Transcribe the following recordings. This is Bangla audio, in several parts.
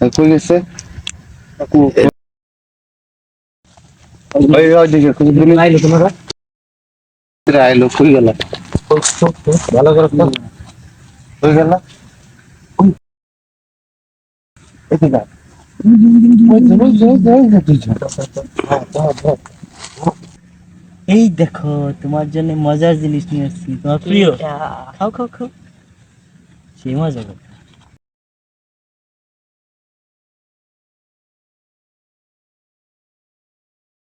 কই গেছে আইলো কই গেল ভালো করে কই গেল এই দেখো তোমার জন্য মজার জিনিস নিয়ে এসেছি তোমার প্রিয় খাও খাও খাও সেই মজা করো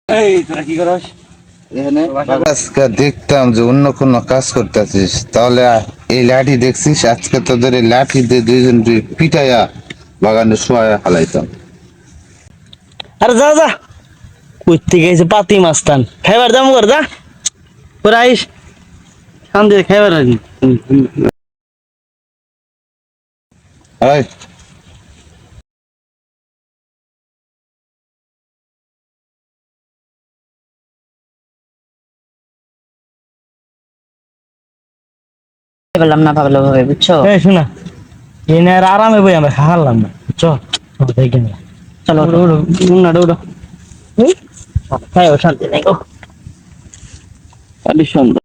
এই তোরা কি করস? আজকে দেখতাম যে অন্য কোন কাজ করতেছিস। তাহলে এই লাঠি দেখছিস? আজকে তোদের এই লাঠি দিয়ে দুইজন দুই পিটাইয়া বাগানে শোয়া হালাইতাম আরে যা যা। করতে গেছে পাতি মাস্তান খাইবার দাম কর যা। পরে আইস। শান্তি খাইবার বললাম না ভালো ভাবে বুঝছ? এই শোনা এনে আর আরামে বই আমরা খাওয়ালাম না। বুঝছ দেখে না চলো উড়ো উড়ো উড়ো উড়ো খাইও শান্তি নাই গো কালি সুন্দর